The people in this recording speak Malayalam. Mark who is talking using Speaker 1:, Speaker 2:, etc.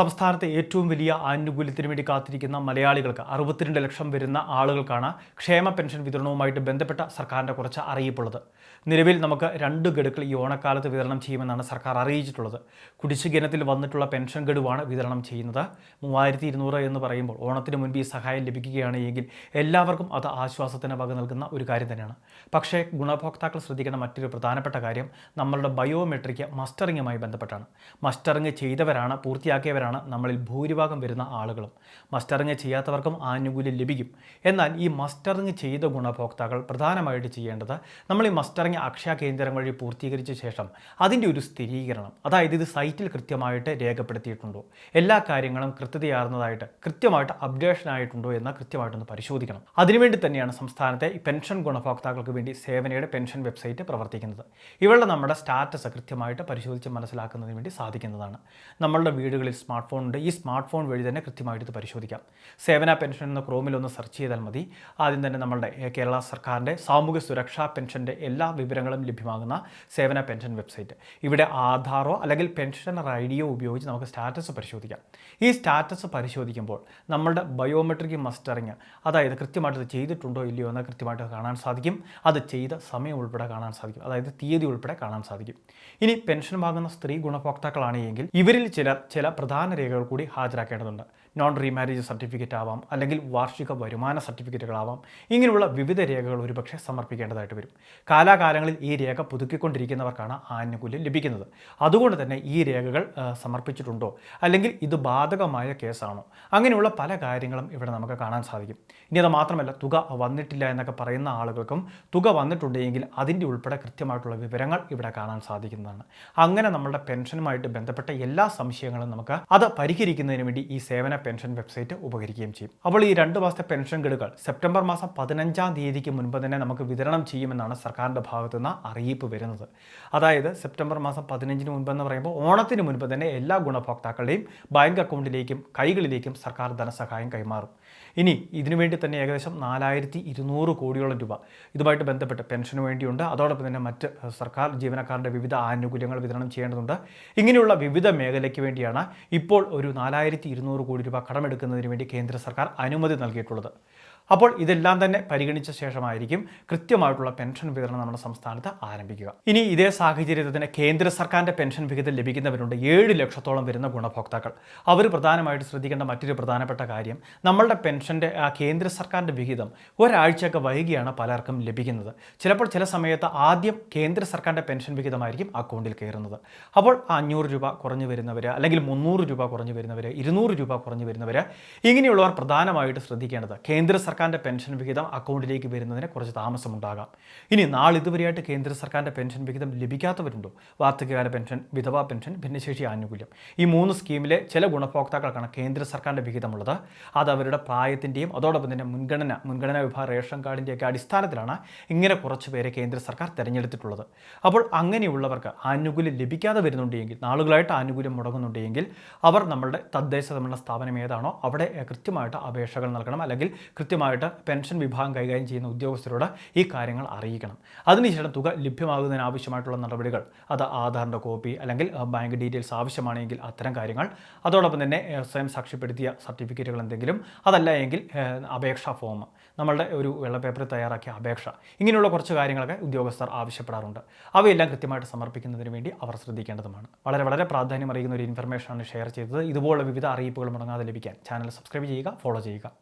Speaker 1: സംസ്ഥാനത്തെ ഏറ്റവും വലിയ ആനുകൂല്യത്തിന് വേണ്ടി കാത്തിരിക്കുന്ന മലയാളികൾക്ക് അറുപത്തിരണ്ട് ലക്ഷം വരുന്ന ആളുകൾക്കാണ് ക്ഷേമ പെൻഷൻ വിതരണവുമായിട്ട് ബന്ധപ്പെട്ട സർക്കാരിന്റെ കുറച്ച് അറിയിപ്പുള്ളത്. നിലവിൽ നമുക്ക് രണ്ട് ഗഡുക്കൾ ഈ ഓണക്കാലത്ത് വിതരണം ചെയ്യുമെന്നാണ് സർക്കാർ അറിയിച്ചിട്ടുള്ളത്. കുടിശ്ശികനത്തിൽ വന്നിട്ടുള്ള പെൻഷൻ ഗഡുവാണ് വിതരണം ചെയ്യുന്നത്. മൂവായിരത്തി ഇരുന്നൂറ് എന്ന് പറയുമ്പോൾ ഓണത്തിന് മുൻപ് ഈ സഹായം ലഭിക്കുകയാണെങ്കിൽ എല്ലാവർക്കും അത് ആശ്വാസത്തിന് വക നൽകുന്ന ഒരു കാര്യം തന്നെയാണ്. പക്ഷേ ഗുണഭോക്താക്കൾ ശ്രദ്ധിക്കേണ്ട മറ്റൊരു പ്രധാനപ്പെട്ട കാര്യം നമ്മളുടെ ബയോമെട്രിക് മസ്റ്ററിങ്ങുമായി ബന്ധപ്പെട്ടാണ്. മസ്റ്ററിങ് ചെയ്തവരാണ് പൂർത്തിയാക്കിയവരാണ് നമ്മളിൽ ഭൂരിഭാഗം വരുന്ന ആളുകളും. മസ്റ്ററിങ് ചെയ്യാത്തവർക്കും ആനുകൂല്യം ലഭിക്കും. എന്നാൽ ഈ മസ്റ്ററിങ് ചെയ്ത ഗുണഭോക്താക്കൾ പ്രധാനമായിട്ട് ചെയ്യേണ്ടത് നമ്മൾ ഈ മസ്റ്ററിങ് അക്ഷയ കേന്ദ്രം വഴി പൂർത്തീകരിച്ച ശേഷം അതിന്റെ ഒരു സ്ഥിരീകരണം അതായത് ഇത് സൈറ്റിൽ കൃത്യമായിട്ട് രേഖപ്പെടുത്തിയിട്ടുണ്ടോ എല്ലാ കാര്യങ്ങളും കൃത്യതയാർന്നതായിട്ട് കൃത്യമായിട്ട് അപ്ഡേഷൻ ആയിട്ടുണ്ടോ എന്ന് കൃത്യമായിട്ടൊന്ന് പരിശോധിക്കണം. അതിനുവേണ്ടി തന്നെയാണ് സംസ്ഥാനത്തെ പെൻഷൻ ഗുണഭോക്താക്കൾക്ക് വേണ്ടി സേവനയുടെ പെൻഷൻ വെബ്സൈറ്റ് പ്രവർത്തിക്കുന്നത്. ഇവളുടെ നമ്മുടെ സ്റ്റാറ്റസ് കൃത്യമായിട്ട് പരിശോധിച്ച് മനസ്സിലാക്കുന്നതിന് വേണ്ടി സാധിക്കുന്നതാണ്. നമ്മളുടെ വീടുകളിൽ സ്മാർട്ട് ഫോൺ ഉണ്ട് ഈ സ്മാർട്ട് ഫോൺ വഴി തന്നെ കൃത്യമായിട്ട് ഇത് പരിശോധിക്കാം. സേവന പെൻഷൻ എന്ന ക്രോമിൽ ഒന്ന് സെർച്ച് ചെയ്താൽ മതി. ആദ്യം തന്നെ നമ്മുടെ കേരള സർക്കാരിന്റെ സാമൂഹ്യ സുരക്ഷാ പെൻഷന്റെ എല്ലാ വിവരങ്ങളും ലഭ്യമാകുന്ന സേവന പെൻഷൻ വെബ്സൈറ്റ്. ഇവിടെ ആധാറോ അല്ലെങ്കിൽ പെൻഷനർ ഐ ഡിയോ ഉപയോഗിച്ച് നമുക്ക് സ്റ്റാറ്റസ് പരിശോധിക്കാം. ഈ സ്റ്റാറ്റസ് പരിശോധിക്കുമ്പോൾ നമ്മളുടെ ബയോമെട്രിക് മസ്റ്ററിങ് അതായത് കൃത്യമായിട്ട് ഇത് ചെയ്തിട്ടുണ്ടോ ഇല്ലയോ എന്ന് കൃത്യമായിട്ട് കാണാൻ സാധിക്കും. അത് ചെയ്ത സമയം ഉൾപ്പെടെ കാണാൻ സാധിക്കും. അതായത് തീയതി ഉൾപ്പെടെ കാണാൻ സാധിക്കും. ഇനി പെൻഷൻ വാങ്ങുന്ന സ്ത്രീ ഗുണഭോക്താക്കളാണെങ്കിൽ ഇവരിൽ ചിലർ ചില പ്രധാന രേഖകൾ കൂടി ഹാജരാക്കേണ്ടതുണ്ട്. നോൺ റീമാരേജ് സർട്ടിഫിക്കറ്റ് ആവാം അല്ലെങ്കിൽ വാർഷിക വരുമാന സർട്ടിഫിക്കറ്റുകളാവാം ഇങ്ങനെയുള്ള വിവിധ രേഖകൾ ഒരുപക്ഷെ സമർപ്പിക്കേണ്ടതായിട്ട് വരും. കാലാകാലങ്ങളിൽ ഈ രേഖ പുതുക്കിക്കൊണ്ടിരിക്കുന്നവർക്കാണ് ആനുകൂല്യം ലഭിക്കുന്നത്. അതുകൊണ്ട് തന്നെ ഈ രേഖകൾ സമർപ്പിച്ചിട്ടുണ്ടോ? അല്ലെങ്കിൽ ഇത് ബാധകമായ കേസാണോ? അങ്ങനെയുള്ള പല കാര്യങ്ങളും ഇവിടെ നമുക്ക് കാണാൻ സാധിക്കും. ഇനി അത് മാത്രമല്ല തുക വന്നിട്ടില്ല എന്നൊക്കെ പറയുന്ന ആളുകൾക്കും തുക വന്നിട്ടുണ്ടെങ്കിൽ അതിന്റെ ഉൾപ്പെടെ കൃത്യമായിട്ടുള്ള വിവരങ്ങൾ ഇവിടെ കാണാൻ സാധിക്കുന്നതാണ്. അങ്ങനെ നമ്മളുടെ പെൻഷനുമായിട്ട് ബന്ധപ്പെട്ട എല്ലാ സംശയങ്ങളും നമുക്ക് അത് പരിഹരിക്കുന്നതിന് വേണ്ടി ഈ സേവന പെൻഷൻ വെബ്സൈറ്റ് ഉപകരിക്കുകയും ചെയ്യും. അപ്പോൾ ഈ രണ്ട് മാസത്തെ പെൻഷൻ ഗഡുകൾ സെപ്റ്റംബർ മാസം പതിനഞ്ചാം തീയതിക്ക് മുൻപ് തന്നെ നമുക്ക് വിതരണം ചെയ്യുമെന്നാണ് സർക്കാരിന്റെ ഭാഗത്തു നിന്ന് അറിയിപ്പ് വരുന്നത്. അതായത് സെപ്റ്റംബർ മാസം പതിനഞ്ചിന് മുൻപ് എന്ന് പറയുമ്പോൾ ഓണത്തിന് മുൻപ് തന്നെ എല്ലാ ഗുണഭോക്താക്കളുടെയും ബാങ്ക് അക്കൗണ്ടിലേക്കും കൈകളിലേക്കും സർക്കാർ ധനസഹായം കൈമാറും. ഇനി ഇതിനു വേണ്ടി തന്നെ ഏകദേശം നാലായിരത്തി ഇരുന്നൂറ് കോടിയോളം രൂപ ഇതുമായിട്ട് ബന്ധപ്പെട്ട് പെൻഷന് വേണ്ടിയുണ്ട്. അതോടൊപ്പം തന്നെ മറ്റ് സർക്കാർ ജീവനക്കാരുടെ വിവിധ ആനുകൂല്യങ്ങൾ വിതരണം ചെയ്യേണ്ടതുണ്ട്. ഇങ്ങനെയുള്ള വിവിധ മേഖലയ്ക്ക് വേണ്ടിയാണ് ഇപ്പോൾ ഒരു നാലായിരത്തി ഇരുന്നൂറ് കോടി രൂപ കടമെടുക്കുന്നതിന് വേണ്ടി കേന്ദ്ര സർക്കാർ അനുമതി നൽകിയിട്ടുള്ളത്. അപ്പോൾ ഇതെല്ലാം തന്നെ പരിഗണിച്ച ശേഷമായിരിക്കും കൃത്യമായിട്ടുള്ള പെൻഷൻ വിതരണം നമ്മുടെ സംസ്ഥാനത്ത് ആരംഭിക്കുക. ഇനി ഇതേ സാഹചര്യത്തിൽ തന്നെ കേന്ദ്ര സർക്കാരിന്റെ പെൻഷൻ വിഹിതം ലഭിക്കുന്നവരുണ്ട് ഏഴ് ലക്ഷത്തോളം വരുന്ന ഗുണഭോക്താക്കൾ. അവർ പ്രധാനമായിട്ട് ശ്രദ്ധിക്കേണ്ട മറ്റൊരു പ്രധാനപ്പെട്ട കാര്യം നമ്മളുടെ പെൻഷന്റെ കേന്ദ്ര സർക്കാരിന്റെ വിഹിതം ഒരാഴ്ചയൊക്കെ വൈകിയാണ് പലർക്കും ലഭിക്കുന്നത്. ചിലപ്പോൾ ചില സമയത്ത് ആദ്യം കേന്ദ്ര സർക്കാരിന്റെ പെൻഷൻ വിഹിതമായിരിക്കും അക്കൗണ്ടിൽ കയറുന്നത്. അപ്പോൾ അഞ്ഞൂറ് രൂപ കുറഞ്ഞു വരുന്നവർ അല്ലെങ്കിൽ മുന്നൂറ് രൂപ കുറഞ്ഞു വരുന്നവർ ഇരുന്നൂറ് രൂപ കുറഞ്ഞു വരുന്നവർ ഇങ്ങനെയുള്ളവർ പ്രധാനമായിട്ട് ശ്രദ്ധിക്കേണ്ടത് കേന്ദ്ര സർക്കാരിന്റെ പെൻഷൻ വിഹിതം അക്കൗണ്ടിലേക്ക് വരുന്നതിന് കുറച്ച് താമസമുണ്ടാകാം ഇനി നാളിതുവരെയായിട്ട് കേന്ദ്ര സർക്കാരിന്റെ പെൻഷൻ വിഹിതം ലഭിക്കാത്തവരുണ്ടോ? വാർദ്ധക്യകാല പെൻഷൻ വിധവാ പെൻഷൻ ഭിന്നശേഷി ആനുകൂല്യം. ഈ മൂന്ന് സ്കീമിലെ ചില ഗുണഭോക്താക്കൾക്കാണ് കേന്ദ്ര സർക്കാരിന്റെ വിഹിതമുള്ളത്. അത് അവരുടെ പ്രായത്തിന്റെയും അതോടൊപ്പം തന്നെ മുൻഗണന മുൻഗണനാ വിഭാഗം റേഷൻ കാർഡിന്റെയൊക്കെ അടിസ്ഥാനത്തിലാണ് ഇങ്ങനെ കുറച്ച് പേരെ കേന്ദ്ര സർക്കാർ തിരഞ്ഞെടുത്തിട്ടുള്ളത്. അപ്പോൾ അങ്ങനെയുള്ളവർക്ക് ആനുകൂല്യം ലഭിക്കാതെ വരുന്നുണ്ടെങ്കിൽ നാളുകളായിട്ട് ആനുകൂല്യം മുടങ്ങുന്നുണ്ടെങ്കിൽ അവർ നമ്മളുടെ തദ്ദേശ തമ്മിലുള്ള സ്ഥാപനം ഏതാണോ അവിടെ കൃത്യമായിട്ട് അപേക്ഷകൾ നൽകണം അല്ലെങ്കിൽ കൃത്യമായിട്ട് പെൻഷൻ വിഭാഗം കൈകാര്യം ചെയ്യുന്ന ഉദ്യോഗസ്ഥരോട് ഈ കാര്യങ്ങൾ അറിയിക്കണം. അതിനുശേഷം തുക ലഭ്യമാകുന്നതിന് ആവശ്യമായിട്ടുള്ള നടപടികൾ അത് ആധാറിന്റെ കോപ്പി അല്ലെങ്കിൽ ബാങ്ക് ഡീറ്റെയിൽസ് ആവശ്യമാണെങ്കിൽ അത്തരം കാര്യങ്ങൾ അതോടൊപ്പം തന്നെ സ്വയം സാക്ഷ്യപ്പെടുത്തിയ സർട്ടിഫിക്കറ്റുകൾ എന്തെങ്കിലും അതല്ല എങ്കിൽ അപേക്ഷാ ഫോം. നമ്മളുടെ ഒരു വെള്ള പേപ്പർ തയ്യാറാക്കിയ അപേക്ഷ. ഇങ്ങനെയുള്ള കുറച്ച് കാര്യങ്ങളൊക്കെ ഉദ്യോഗസ്ഥർ ആവശ്യപ്പെടാറുണ്ട്. അവയെല്ലാം കൃത്യമായിട്ട് സമർപ്പിക്കുന്നതിന് വേണ്ടി അവർ ശ്രദ്ധിക്കേണ്ടതുമാണ്. വളരെ വളരെ പ്രാധാന്യം അറിയിക്കുന്ന ഒരു ഇൻഫർമേഷനാണ് ഷെയർ ചെയ്തത്. ഇതുപോലുള്ള വിവിധ അറിയിപ്പുകൾ മുടങ്ങാതെ ലഭിക്കാൻ ചാനൽ സബ്സ്ക്രൈബ് ചെയ്യുക ഫോളോ ചെയ്യുക.